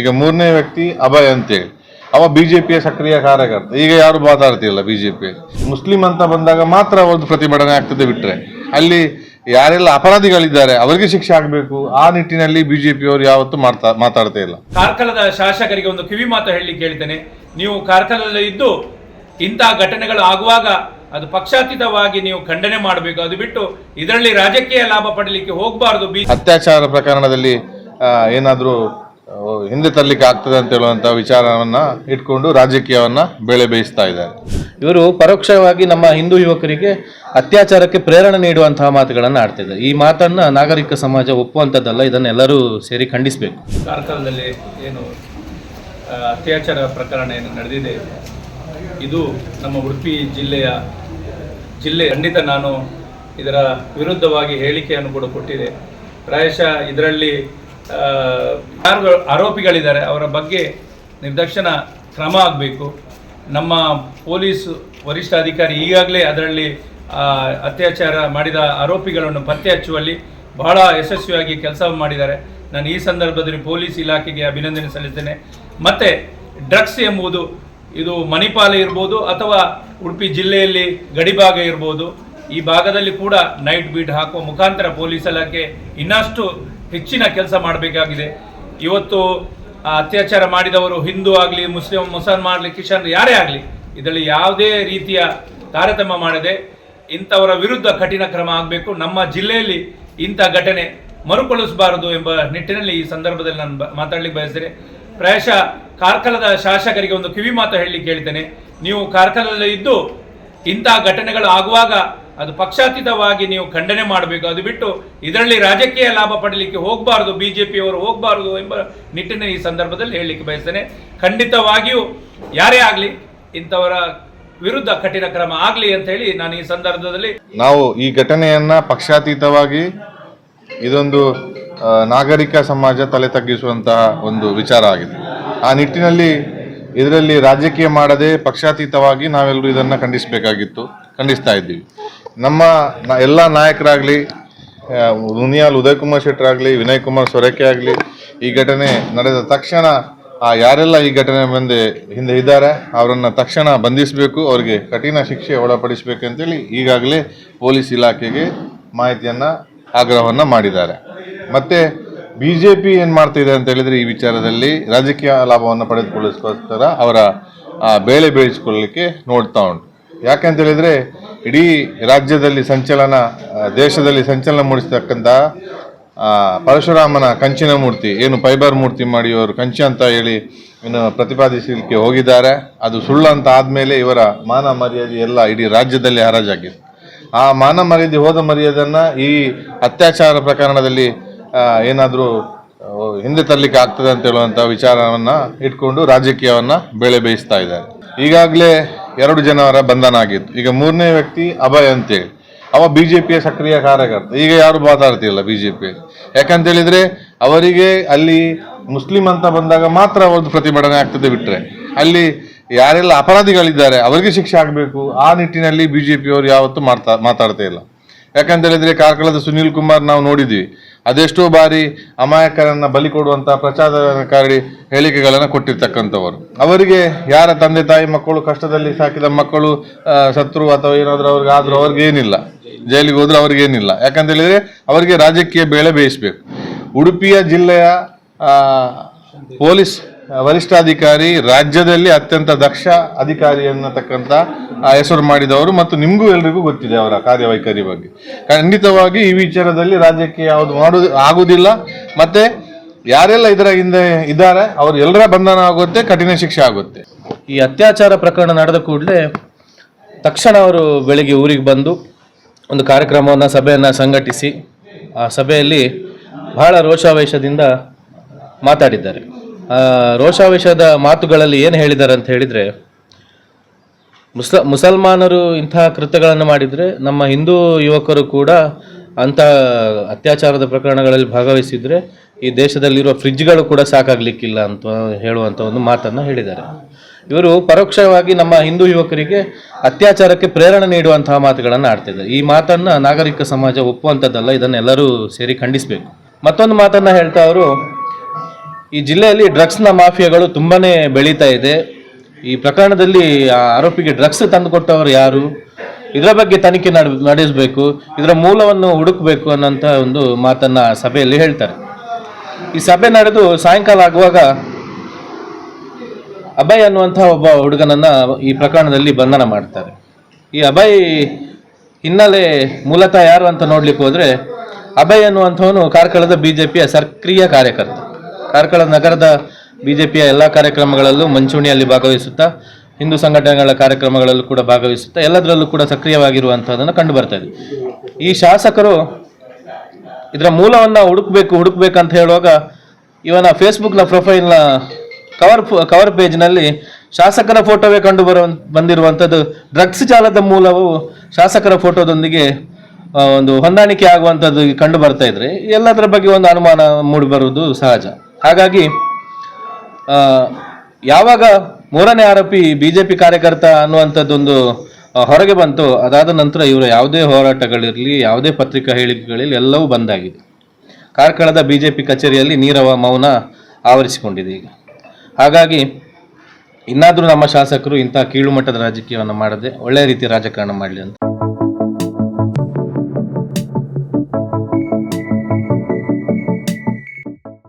ಈಗ ಮೂರನೇ ವ್ಯಕ್ತಿ ಅಭಯ್ ಅಂತೇಳಿ. ಅವ ಬಿಜೆಪಿಯ ಸಕ್ರಿಯ ಕಾರ್ಯಕರ್ತ. ಈಗ ಯಾರು ಮಾತಾಡ್ತಿಲ್ಲ ಬಿಜೆಪಿ ಮುಸ್ಲಿಂ ಅಂತ ಬಂದಾಗ ಮಾತ್ರ ಒಂದು ಪ್ರತಿಭಟನೆ ಆಗ್ತದೆ ಬಿಟ್ರೆ. ಅಲ್ಲಿ ಯಾರೆಲ್ಲ ಅಪರಾಧಿಗಳಿದ್ದಾರೆ ಅವರಿಗೆ ಶಿಕ್ಷೆ ಆಗಬೇಕು. ಆ ನಿಟ್ಟಿನಲ್ಲಿ ಬಿಜೆಪಿಯವರು ಯಾವತ್ತೂ ಮಾಡ್ತಾ ಮಾತಾಡ್ತಾ ಇಲ್ಲ. ಕಾರ್ಕಳದ ಶಾಸಕರಿಗೆ ಒಂದು ಕಿವಿ ಮಾತು ಹೇಳಲಿಕ್ಕೆ ಹೇಳ್ತೇನೆ ನೀವು ಕಾರ್ಕಳದಲ್ಲಿ ಇದ್ದು ಇಂತಹ ಘಟನೆಗಳು ಆಗುವಾಗ ಅದು ಪಕ್ಷಾತೀತವಾಗಿ ನೀವು ಖಂಡನೆ ಮಾಡಬೇಕು. ಅದು ಬಿಟ್ಟು ಇದರಲ್ಲಿ ರಾಜಕೀಯ ಲಾಭ ಪಡಲಿಕ್ಕೆ ಹೋಗಬಾರದು. ಬಿ ಅತ್ಯಾಚಾರ ಪ್ರಕರಣದಲ್ಲಿ ಏನಾದರೂ ಹಿಂದೆ ತರಲಿಕ್ಕೆ ಆಗ್ತದೆ ಅಂತ ಹೇಳುವಂಥ ವಿಚಾರವನ್ನ ಇಟ್ಕೊಂಡು ರಾಜಕೀಯವನ್ನ ಬೆಳೆ ಬೇಯಿಸ್ತಾ ಇದ್ದಾರೆ. ಇವರು ಪರೋಕ್ಷವಾಗಿ ನಮ್ಮ ಹಿಂದೂ ಯುವಕರಿಗೆ ಅತ್ಯಾಚಾರಕ್ಕೆ ಪ್ರೇರಣೆ ನೀಡುವಂತಹ ಮಾತುಗಳನ್ನು ಆಡ್ತಿದ್ದಾರೆ. ಈ ಮಾತನ್ನ ನಾಗರಿಕ ಸಮಾಜ ಒಪ್ಪುವಂಥದ್ದಲ್ಲ ಇದನ್ನೆಲ್ಲರೂ ಸೇರಿ ಖಂಡಿಸಬೇಕು. ಕಾರ್ಕಾಲದಲ್ಲಿ ಏನು ಅತ್ಯಾಚಾರ ಪ್ರಕರಣ ಏನು ನಡೆದಿದೆ? ಇದು ನಮ್ಮ ಉಡುಪಿ ಜಿಲ್ಲೆಯ ಜಿಲ್ಲೆ ಖಂಡಿತ ನಾನು ಇದರ ವಿರುದ್ಧವಾಗಿ ಹೇಳಿಕೆಯನ್ನು ಕೂಡ ಕೊಟ್ಟಿದೆ. ಪ್ರಾಯಶಃ ಇದರಲ್ಲಿ ಯಾರು ಆರೋಪಿಗಳಿದ್ದಾರೆ, ಅವರ ಬಗ್ಗೆ ನಿರ್ದಕ್ಷಣ ಕ್ರಮ ಆಗಬೇಕು. ನಮ್ಮ ಪೊಲೀಸ್ ವರಿಷ್ಠಾಧಿಕಾರಿ ಈಗಾಗಲೇ ಅದರಲ್ಲಿ ಅತ್ಯಾಚಾರ ಮಾಡಿದ ಆರೋಪಿಗಳನ್ನು ಪತ್ತೆ ಹಚ್ಚುವಲ್ಲಿ ಬಹಳ ಯಶಸ್ವಿಯಾಗಿ ಕೆಲಸ ಮಾಡಿದ್ದಾರೆ. ನಾನು ಈ ಸಂದರ್ಭದಲ್ಲಿ ಪೊಲೀಸ್ ಇಲಾಖೆಗೆ ಅಭಿನಂದನೆ ಸಲ್ಲಿಸ್ತೇನೆ. ಮತ್ತು, ಡ್ರಗ್ಸ್ ಎಂಬುದು, ಇದು ಮಣಿಪಾಲ ಇರ್ಬೋದು ಅಥವಾ ಉಡುಪಿ ಜಿಲ್ಲೆಯಲ್ಲಿ ಗಡಿಭಾಗ ಇರ್ಬೋದು. ಈ ಭಾಗದಲ್ಲಿ ಕೂಡ ನೈಟ್ ಬೀಟ್ ಹಾಕುವ ಮುಖಾಂತರ ಪೊಲೀಸ್ ಇಲಾಖೆ ಇನ್ನಷ್ಟು ಹೆಚ್ಚಿನ ಕೆಲಸ ಮಾಡಬೇಕಾಗಿದೆ. ಇವತ್ತು ಅತ್ಯಾಚಾರ ಮಾಡಿದವರು ಹಿಂದೂ ಆಗಲಿ, ಮುಸ್ಲಿಂ, ಮುಸಲ್ಮಾನ್ ಆಗಲಿ, ಕಿಶನ್ ಯಾರೇ ಆಗಲಿ, ಇದರಲ್ಲಿ ಯಾವುದೇ ರೀತಿಯ ತಾರತಮ್ಯ ಮಾಡದೆ ಇಂಥವರ ವಿರುದ್ಧ ಕಠಿಣ ಕ್ರಮ ಆಗಬೇಕು. ನಮ್ಮ ಜಿಲ್ಲೆಯಲ್ಲಿ ಇಂಥ ಘಟನೆ ಮರುಕಳಿಸಬಾರದು ಎಂಬ ನಿಟ್ಟಿನಲ್ಲಿ ಈ ಸಂದರ್ಭದಲ್ಲಿ ನಾನು ಮಾತಾಡ್ಲಿಕ್ಕೆ ಬಯಸ್ತೇನೆ ಪ್ರಾಯಶಃ ಕಾರ್ಕಳದ ಶಾಸಕರಿಗೆ ಒಂದು ಕಿವಿ ಮಾತು ಹೇಳಲಿಕ್ಕೆ ಹೇಳ್ತೇನೆ. ನೀವು ಕಾರ್ಕಳದಲ್ಲಿ ಇದ್ದು ಇಂಥ ಘಟನೆಗಳು ಆಗುವಾಗ ಅದು ಪಕ್ಷಾತೀತವಾಗಿ ನೀವು ಖಂಡನೆ ಮಾಡಬೇಕು. ಅದು ಬಿಟ್ಟು ಇದರಲ್ಲಿ ರಾಜಕೀಯ ಲಾಭ ಪಡಲಿಕ್ಕೆ ಹೋಗಬಾರದು ಪಿಯವರು ಹೋಗಬಾರದು ಎಂಬ ನಿಟ್ಟಿನ ಈ ಸಂದರ್ಭದಲ್ಲಿ ಹೇಳಲಿಕ್ಕೆ ಬಯಸ್ತೇನೆ. ಖಂಡಿತವಾಗಿಯೂ ಯಾರೇ ಆಗಲಿ ಇಂಥವರ ವಿರುದ್ಧ ಕಠಿಣ ಕ್ರಮ ಆಗಲಿ ಅಂತ ಹೇಳಿ ನಾನು ಈ ಸಂದರ್ಭದಲ್ಲಿ ನಾವು ಈ ಘಟನೆಯನ್ನ ಪಕ್ಷಾತೀತವಾಗಿ ಇದೊಂದು ನಾಗರಿಕ ಸಮಾಜ ತಲೆ ತಗ್ಗಿಸುವಂತಹ ಒಂದು ವಿಚಾರ ಆಗಿದೆ. ಆ ನಿಟ್ಟಿನಲ್ಲಿ ಇದರಲ್ಲಿ ರಾಜಕೀಯ ಮಾಡದೆ ಪಕ್ಷಾತೀತವಾಗಿ ನಾವೆಲ್ಲರೂ ಇದನ್ನು ಖಂಡಿಸಬೇಕಾಗಿತ್ತು. ಖಂಡಿಸ್ತಾ ಇದ್ದೀವಿ. ನಮ್ಮ ಎಲ್ಲ ನಾಯಕರಾಗಲಿ ಮುನಿಯಾಲ್ ಉದಯ್ ಕುಮಾರ್ ಶೆಟ್ಟರಾಗಲಿ ವಿನಯ್ ಕುಮಾರ್ ಸೊರಕೆ ಆಗಲಿ, ಈ ಘಟನೆ ನಡೆದ ತಕ್ಷಣ, ಆ, ಯಾರೆಲ್ಲ ಈ ಘಟನೆ ಮುಂದೆ ಹಿಂದೆ ಇದ್ದಾರೆ, ಅವರನ್ನು ತಕ್ಷಣ ಬಂಧಿಸಬೇಕು, ಅವರಿಗೆ ಕಠಿಣ ಶಿಕ್ಷೆ ಒಳಪಡಿಸಬೇಕು ಅಂತೇಳಿ ಈಗಾಗಲೇ ಪೊಲೀಸ್ ಇಲಾಖೆಗೆ ಮಾಹಿತಿಯನ್ನು, ಆಗ್ರಹವನ್ನು ಮಾಡಿದ್ದಾರೆ. ಮತ್ತು ಬಿ ಜೆ ಪಿ ಏನು ಮಾಡ್ತಿದೆ ಅಂತ ಹೇಳಿದ್ರೆ ಈ ವಿಚಾರದಲ್ಲಿ ರಾಜಕೀಯ ಲಾಭವನ್ನು ಪಡೆದುಕೊಳ್ಳಿಸ್ಕೋಸ್ಕರ ಅವರ ಬೇಳೆ ಬೇಯಿಸಿಕೊಳ್ಳಲಿಕ್ಕೆ ನೋಡ್ತಾ ಉಂಟು. ಯಾಕಂತ ಹೇಳಿದ್ರೆ, ಇಡೀ ರಾಜ್ಯದಲ್ಲಿ ಸಂಚಲನ ದೇಶದಲ್ಲಿ ಸಂಚಲನ ಮೂಡಿಸ್ತಕ್ಕಂಥ ಪರಶುರಾಮನ ಕಂಚಿನ ಮೂರ್ತಿ, ಏನು ಫೈಬರ್ ಮೂರ್ತಿ ಮಾಡಿ ಇವರು ಕಂಚಿ ಅಂತ ಹೇಳಿ ಏನು ಪ್ರತಿಪಾದಿಸಲಿಕ್ಕೆ ಹೋಗಿದ್ದಾರೆ. ಅದು ಸುಳ್ಳು ಅಂತ ಆದಮೇಲೆ ಇವರ ಮಾನ ಮರ್ಯಾದೆ ಎಲ್ಲ ಇಡೀ ರಾಜ್ಯದಲ್ಲಿ ಹರಾಜಾಗಿದೆ. ಆ ಮಾನ ಮರ್ಯಾದೆ ಹೋದ ಮರ್ಯಾದನ್ನು ಈ ಅತ್ಯಾಚಾರ ಪ್ರಕರಣದಲ್ಲಿ ಏನಾದರೂ ಹಿಂದೆ ತರಲಿಕ್ಕೆ ಆಗ್ತದೆ ಅಂತ ಹೇಳುವಂಥ ವಿಚಾರವನ್ನು ಇಟ್ಕೊಂಡು ರಾಜಕೀಯವನ್ನು ಬೆಳೆ ಬೇಯಿಸ್ತಾ ಇದ್ದಾರೆ. ಈಗಾಗಲೇ ಎರಡು ಜನರ ಬಂಧನ ಆಗಿತ್ತು. ಈಗ ಮೂರನೇ ವ್ಯಕ್ತಿ ಅಭಯ ಅಂತೇಳಿ. ಅವ ಬಿಜೆಪಿಯ ಸಕ್ರಿಯ ಕಾರ್ಯಕರ್ತ. ಈಗ ಯಾರು ಮಾತಾಡ್ತಿಲ್ಲ ಬಿಜೆಪಿ ಯಾಕಂತ ಹೇಳಿದ್ರೆ ಅವರಿಗೆ ಅಲ್ಲಿ ಮುಸ್ಲಿಂ ಅಂತ ಬಂದಾಗ ಮಾತ್ರ ಒಂದು ಪ್ರತಿಭಟನೆ ಆಗ್ತದೆ ಬಿಟ್ರೆ. ಅಲ್ಲಿ ಯಾರೆಲ್ಲ ಅಪರಾಧಿಗಳಿದ್ದಾರೆ, ಅವರಿಗೆ ಶಿಕ್ಷೆ ಆಗಬೇಕು. ಆ ನಿಟ್ಟಿನಲ್ಲಿ ಬಿಜೆಪಿಯವರು ಯಾವತ್ತೂ ಮಾಡ್ತಾ, ಮಾತಾಡ್ತಾ ಇಲ್ಲ. ಯಾಕಂತ ಹೇಳಿದ್ರೆ ಕಾರ್ಕಳದ ಸುನೀಲ್ ಕುಮಾರ್ ನಾವು ನೋಡಿದ್ವಿ. ಅದೆಷ್ಟೋ ಬಾರಿ ಅಮಾಯಕರನ್ನ ಬಲಿ ಕೊಡುವಂತಹ ಪ್ರಚಾರಕಾರಿ ಹೇಳಿಕೆಗಳನ್ನು ಕೊಟ್ಟಿರ್ತಕ್ಕಂಥವರು. ಅವರಿಗೆ ಯಾರ ತಂದೆ ತಾಯಿ ಮಕ್ಕಳು ಕಷ್ಟದಲ್ಲಿ ಸಾಕಿದ ಮಕ್ಕಳು ಶತ್ರು ಅಥವಾ ಏನಾದರೂ ಅವ್ರಿಗೆ ಆದ್ರೂ ಅವ್ರಿಗೆ ಏನಿಲ್ಲ ಜೈಲಿಗೆ ಹೋದ್ರೆ ಅವ್ರಿಗೇನಿಲ್ಲ. ಯಾಕಂತ ಹೇಳಿದ್ರೆ ಅವರಿಗೆ ರಾಜಕೀಯ ಬೇಳೆ ಬೇಯಿಸ್ಬೇಕು. ಉಡುಪಿಯ ಜಿಲ್ಲೆಯ ಪೊಲೀಸ್ ವರಿಷ್ಠಾಧಿಕಾರಿ ರಾಜ್ಯದಲ್ಲಿ ಅತ್ಯಂತ ದಕ್ಷ ಅಧಿಕಾರಿ ಅನ್ನತಕ್ಕಂಥ ಹೆಸರು ಮಾಡಿದವರು ಮತ್ತು ನಿಮಗೂ ಎಲ್ರಿಗೂ ಗೊತ್ತಿದೆ ಅವರ ಕಾರ್ಯವೈಖರಿ ಬಗ್ಗೆ. ಖಂಡಿತವಾಗಿ ಈ ವಿಚಾರದಲ್ಲಿ ರಾಜ್ಯಕ್ಕೆ ಯಾವುದು ಮಾಡೋದು ಆಗುವುದಿಲ್ಲ ಮತ್ತೆ ಯಾರೆಲ್ಲ ಇದರ ಹಿಂದೆ ಇದ್ದಾರೆ, ಅವರು ಎಲ್ಲರ ಬಂಧನ ಆಗುತ್ತೆ, ಕಠಿಣ ಶಿಕ್ಷೆ ಆಗುತ್ತೆ. ಈ ಅತ್ಯಾಚಾರ ಪ್ರಕರಣ ನಡೆದ ಕೂಡಲೇ ತಕ್ಷಣ ಅವರು ಬೆಳಿಗ್ಗೆ ಊರಿಗೆ ಬಂದು ಒಂದು ಕಾರ್ಯಕ್ರಮವನ್ನು, ಸಭೆಯನ್ನು ಸಂಘಟಿಸಿ, ಆ ಸಭೆಯಲ್ಲಿ ಬಹಳ ರೋಷಾವೇಶದಿಂದ ಮಾತಾಡಿದ್ದಾರೆ. ರೋಷಾವೇಶದ ಮಾತುಗಳಲ್ಲಿ ಏನು ಹೇಳಿದ್ದಾರೆ ಅಂತ ಹೇಳಿದರೆ, ಮುಸ್ಲ, ಮುಸಲ್ಮಾನರು ಇಂತಹ ಕೃತ್ಯಗಳನ್ನು ಮಾಡಿದರೆ ನಮ್ಮ ಹಿಂದೂ ಯುವಕರು ಕೂಡ ಅಂಥ ಅತ್ಯಾಚಾರದ ಪ್ರಕರಣಗಳಲ್ಲಿ ಭಾಗವಹಿಸಿದರೆ ಈ ದೇಶದಲ್ಲಿರುವ ಫ್ರಿಜ್ಗಳು ಕೂಡ ಸಾಕಾಗಲಿಕ್ಕಿಲ್ಲ ಅಂತ ಹೇಳುವಂಥ ಒಂದು ಮಾತನ್ನು ಹೇಳಿದ್ದಾರೆ. ಇವರು ಪರೋಕ್ಷವಾಗಿ ನಮ್ಮ ಹಿಂದೂ ಯುವಕರಿಗೆ ಅತ್ಯಾಚಾರಕ್ಕೆ ಪ್ರೇರಣೆ ನೀಡುವಂತಹ ಮಾತುಗಳನ್ನು ಆಡ್ತಿದ್ದಾರೆ. ಈ ಮಾತನ್ನು ನಾಗರಿಕ ಸಮಾಜ ಒಪ್ಪುವಂಥದ್ದಲ್ಲ, ಇದನ್ನೆಲ್ಲರೂ ಸೇರಿ ಖಂಡಿಸಬೇಕು. ಮತ್ತೊಂದು ಮಾತನ್ನು ಹೇಳ್ತಾ ಅವರು ಈ ಜಿಲ್ಲೆಯಲ್ಲಿ ಡ್ರಗ್ಸ್ನ ಮಾಫಿಯಾಗಳು ತುಂಬಾನೇ ಬೆಳೀತಾ ಇದೆ. ಈ ಪ್ರಕರಣದಲ್ಲಿ ಆ ಆರೋಪಿಗೆ ಡ್ರಗ್ಸ್ ತಂದುಕೊಟ್ಟವರು ಯಾರು? ಇದರ ಬಗ್ಗೆ ತನಿಖೆ ನಡ್, ನಡೆಸಬೇಕು, ಇದರ ಮೂಲವನ್ನು ಹುಡುಕಬೇಕು ಅನ್ನೋಂಥ ಒಂದು ಮಾತನ್ನ ಸಭೆಯಲ್ಲಿ ಹೇಳ್ತಾರೆ. ಈ ಸಭೆ ನಡೆದು ಸಾಯಂಕಾಲ ಆಗುವಾಗ ಅಭಯ್ ಅನ್ನುವಂಥ ಒಬ್ಬ ಹುಡುಗನನ್ನ ಈ ಪ್ರಕರಣದಲ್ಲಿ ಬಂಧನ ಮಾಡ್ತಾರೆ. ಈ ಅಭಯ್ ಹಿನ್ನೆಲೆ ಮೂಲತಃ ಯಾರು ಅಂತ ನೋಡ್ಲಿಕ್ಕೆ ಹೋದ್ರೆ ಅಭಯ್ ಅನ್ನುವಂಥವನು ಕಾರ್ಕಳದ ಬಿಜೆಪಿಯ ಸಕ್ರಿಯ ಕಾರ್ಯಕರ್ತ. ಕಾರ್ಕಳ ನಗರದ ಬಿಜೆಪಿಯ ಎಲ್ಲ ಕಾರ್ಯಕ್ರಮಗಳಲ್ಲೂ ಮಂಚೂಣಿಯಲ್ಲಿ ಭಾಗವಹಿಸುತ್ತಾ, ಹಿಂದೂ ಸಂಘಟನೆಗಳ ಕಾರ್ಯಕ್ರಮಗಳಲ್ಲೂ ಕೂಡ ಭಾಗವಹಿಸುತ್ತಾ, ಎಲ್ಲದರಲ್ಲೂ ಕೂಡ ಸಕ್ರಿಯವಾಗಿರುವಂಥದ್ದನ್ನು ಕಂಡು ಬರ್ತಾ ಇದೆ. ಈ ಶಾಸಕರು ಇದರ ಮೂಲವನ್ನ ಹುಡುಕ್ಬೇಕು ಅಂತ ಹೇಳುವಾಗ ಇವನ ಫೇಸ್ಬುಕ್ನ ಪ್ರೊಫೈಲ್ನ ಕವರ್ ಕವರ್ ಪೇಜ್ನಲ್ಲಿ ಶಾಸಕರ ಫೋಟೋವೇ ಕಂಡು ಬರೋ ಬಂದಿರುವಂಥದ್ದು ಡ್ರಗ್ಸ್ ಜಾಲದ ಮೂಲವು ಶಾಸಕರ ಫೋಟೋದೊಂದಿಗೆ ಒಂದು ಹೊಂದಾಣಿಕೆ ಆಗುವಂಥದ್ದು ಕಂಡು ಬರ್ತಾ ಇದ್ರೆ ಎಲ್ಲದರ ಬಗ್ಗೆ ಒಂದು ಅನುಮಾನ ಮೂಡಿ ಬರುವುದು ಸಹಜ. ಹಾಗಾಗಿ ಯಾವಾಗ ಮೂರನೇ ಆರೋಪಿ ಬಿಜೆಪಿ ಕಾರ್ಯಕರ್ತ ಅನ್ನುವಂಥದ್ದೊಂದು ಹೊರಗೆ ಬಂತು, ಅದಾದ ನಂತರ ಇವರು ಯಾವುದೇ ಹೋರಾಟಗಳಿರಲಿ, ಯಾವುದೇ ಪತ್ರಿಕಾ ಹೇಳಿಕೆಗಳಿರಲಿ ಎಲ್ಲವೂ ಬಂದಾಗಿದೆ. ಕಾರ್ಕಳದ ಬಿಜೆಪಿ ಕಚೇರಿಯಲ್ಲಿ ನೀರವ ಮೌನ ಆವರಿಸಿಕೊಂಡಿದೆ ಈಗ. ಹಾಗಾಗಿ, ಇನ್ನಾದರೂ ನಮ್ಮ ಶಾಸಕರು ಇಂಥ ಕೀಳುಮಟ್ಟದ ರಾಜಕೀಯವನ್ನು ಮಾಡದೆ ಒಳ್ಳೆಯ ರೀತಿ ರಾಜಕಾರಣ ಮಾಡಲಿ ಅಂತ